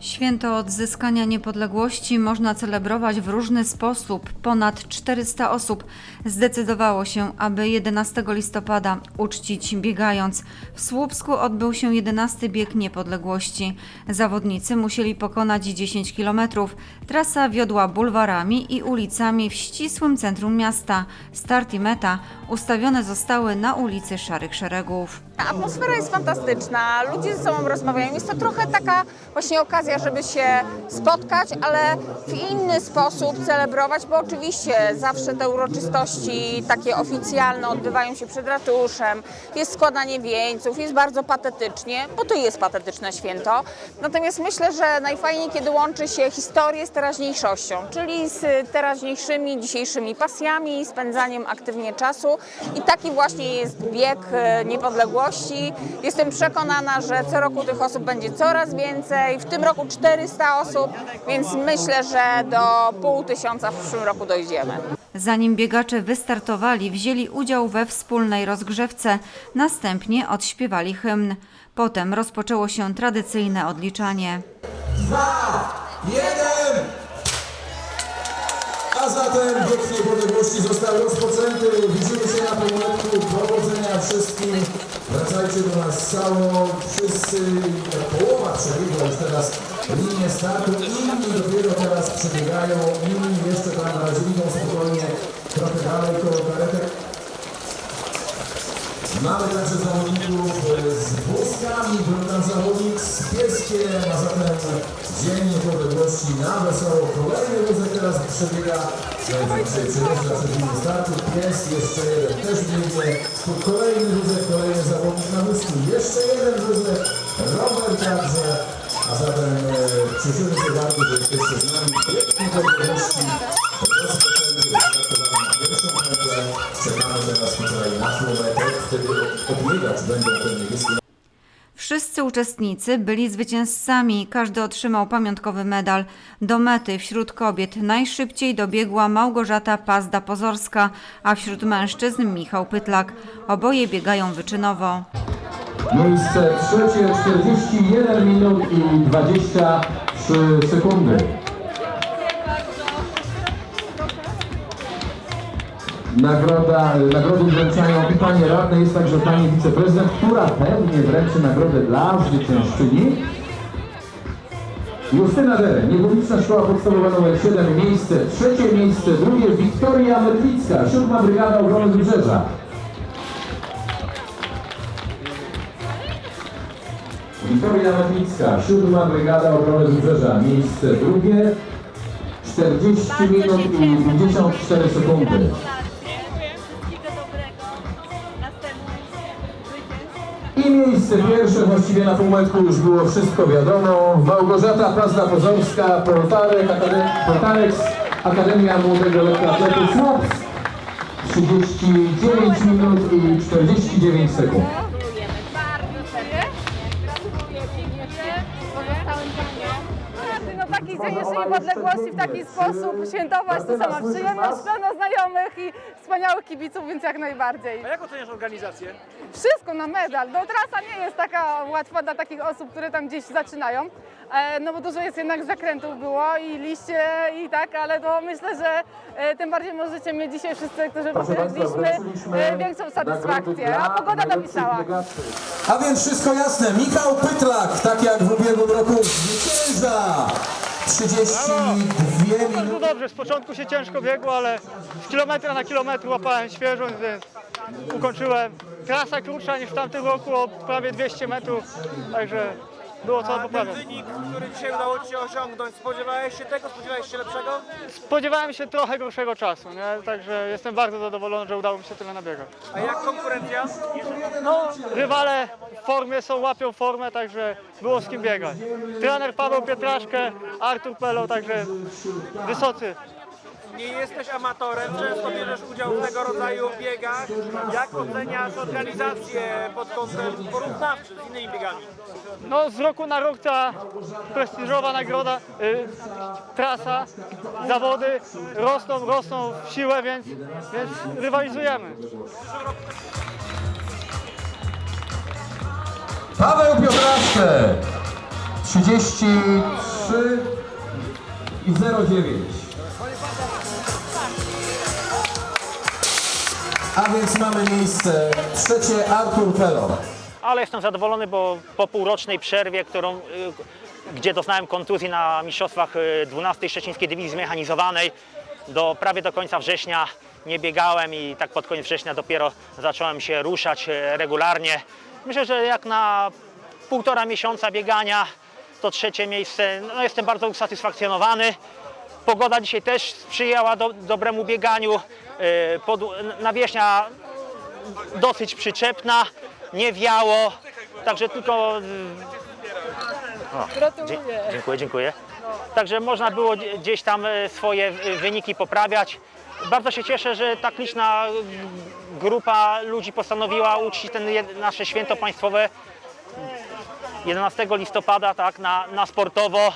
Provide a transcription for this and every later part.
Święto odzyskania niepodległości można celebrować w różny sposób. Ponad 400 osób zdecydowało się, aby 11 listopada uczcić biegając. W Słupsku odbył się 11 bieg niepodległości. Zawodnicy musieli pokonać 10 kilometrów. Trasa wiodła bulwarami i ulicami w ścisłym centrum miasta. Start i meta ustawione zostały na ulicy Szarych Szeregów. Atmosfera jest fantastyczna, ludzie ze sobą rozmawiają. Jest to trochę taka właśnie okazja, żeby się spotkać, ale w inny sposób celebrować, bo oczywiście zawsze te uroczystości takie oficjalne odbywają się przed ratuszem, jest składanie wieńców, jest bardzo patetycznie, bo to jest patetyczne święto. Natomiast myślę, że najfajniej, kiedy łączy się historię z teraźniejszością, czyli z teraźniejszymi, dzisiejszymi pasjami, spędzaniem aktywnie czasu. I taki właśnie jest bieg e, niepodległości. Jestem przekonana, że co roku tych osób będzie coraz więcej. W tym roku 400 osób, więc myślę, że do pół tysiąca w przyszłym roku dojdziemy. Zanim biegacze wystartowali, wzięli udział we wspólnej rozgrzewce, następnie odśpiewali hymn. Potem rozpoczęło się tradycyjne odliczanie. Jeden! A zatem bieg niepodległości został rozpoczęty. Widzimy się na pomniku. Powodzenia wszystkim. Wracajcie do nas całą. Wszyscy, połowa przebiegła już teraz linię startu. Inni dopiero teraz przebiegają. Inni jeszcze tam na razie idą spokojnie. Trochę dalej koło karetek. Mamy także zawodników e, z wózkami, był tam zawodnik z pieskiem, a zatem Dzień Niepodległości na wesoło. Kolejny wózek teraz przebiega, e, dzisiaj przejeżdża przez linię startu. Pies, jeszcze jeden też biegnie. Kolejny wózek, kolejny zawodnik na wózku. Jeszcze jeden wózek, rower także. A zatem e, cieszymy się bardzo, że jesteście z nami. Niepodległości rozpoczęty, Wszyscy uczestnicy byli zwycięzcami, każdy otrzymał pamiątkowy medal. Do mety wśród kobiet najszybciej dobiegła Małgorzata Pazda-Pozorska, a wśród mężczyzn Michał Pytlak. Oboje biegają wyczynowo. Miejsce trzecie 41 minut i 23 sekundy. Nagroda, nagrody wręczają panie radne, jest także pani wiceprezydent, która pewnie wręczy nagrodę dla zwyciężczyni. Justyna Dere, Niepubliczna Szkoła Podstawowa nr 7, miejsce trzecie, miejsce drugie, Wiktoria Medlicka, siódma Brygada Obrony Wybrzeża. Wiktoria Matlicka, siódma Brygada Obrony Wybrzeża, miejsce drugie, 40 minut i 54 sekundy. I miejsce pierwsze, właściwie na półmetku już było wszystko wiadomo. Małgorzata Pazda-Pozorska, Portarek, Akadem, Portarek, Akademia Młodego Lekkoatletu Słupsk. 39 minut i 49 sekund. Dzień jeszcze niepodległości w taki sposób świętować to sama przyjemność, pełno znajomych i wspaniałych kibiców, więc jak najbardziej. A jak oceniasz organizację? Wszystko na medal. No trasa nie jest taka łatwa dla takich osób, które tam gdzieś zaczynają, e, no bo dużo jest jednak zakrętów było i liście i tak, ale to myślę, że e, tym bardziej możecie mieć dzisiaj wszyscy, którzy wręczyliśmy e, większą satysfakcję, a pogoda dopisała. A więc wszystko jasne. Michał Pytlak, tak jak w ubiegłym roku, zwycięża. 32 Bardzo minuty. dobrze, z początku się ciężko biegło, ale z kilometra na kilometr łapałem świeżość, więc ukończyłem. Trasa krótsza niż w tamtym roku o prawie 200 metrów, także było co A ten poprawiać. wynik, który dzisiaj udało Ci się osiągnąć, spodziewałeś się tego, spodziewałeś się lepszego? Spodziewałem się trochę gorszego czasu, nie? także jestem bardzo zadowolony, że udało mi się tyle nabiegać. A jak konkurencja? No, rywale w formie są, łapią formę, także było z kim biegać. Trener Paweł Pietraszkę, Artur Pelo, także wysocy. Nie jesteś amatorem, często bierzesz udział w tego rodzaju biegach. Jak oceniasz organizację pod kątem porównawczym z innymi biegami? No, z roku na rok ta prestiżowa nagroda, y, trasa, zawody rosną, rosną w siłę, więc, więc rywalizujemy. Paweł Piotraszkę, 33 03 i 09. więc mamy miejsce trzecie Artur Pelor. ale jestem zadowolony, bo po półrocznej przerwie, którą, y, gdzie doznałem kontuzji na mistrzostwach y, 12 Szczecińskiej Dywizji Zmechanizowanej, do, prawie do końca września nie biegałem i tak pod koniec września dopiero zacząłem się ruszać y, regularnie. Myślę, że jak na półtora miesiąca biegania to trzecie miejsce, no jestem bardzo usatysfakcjonowany. Pogoda dzisiaj też sprzyjała do, dobremu bieganiu. Y, Pod, nawierzchnia dosyć przyczepna, nie wiało, także tylko... Gratuluję. Dzie- Dziękuję, dziękuję. Także można było dzie- gdzieś tam e, swoje e, wyniki poprawiać. Bardzo się cieszę, że tak liczna grupa ludzi postanowiła uczcić ten nasze święto państwowe 11 listopada tak, na, na sportowo,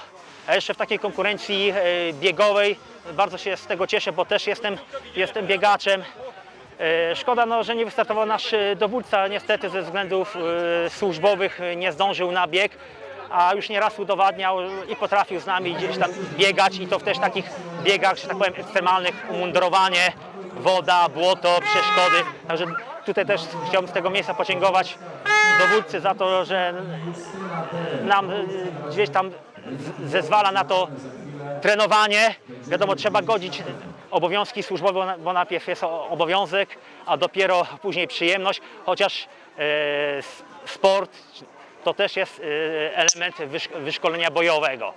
a jeszcze w takiej konkurencji e, biegowej. Bardzo się z tego cieszę, bo też jestem, jestem biegaczem. E, Szkoda, no, że nie wystartował nasz e, dowódca, niestety ze względów e, służbowych nie zdążył na bieg, a już nieraz udowadniał i potrafił z nami gdzieś tam biegać i to w też takich biegach, że tak powiem, ekstremalnych, umundurowanie, woda, błoto, przeszkody. Także tutaj też chciałbym z tego miejsca podziękować dowódcy za to, że nam gdzieś tam zezwala na to trenowanie. Wiadomo, trzeba godzić obowiązki służbowe, bo najpierw jest obowiązek, a dopiero później przyjemność, chociaż e, sport to też jest e, element wysz- wyszkolenia bojowego.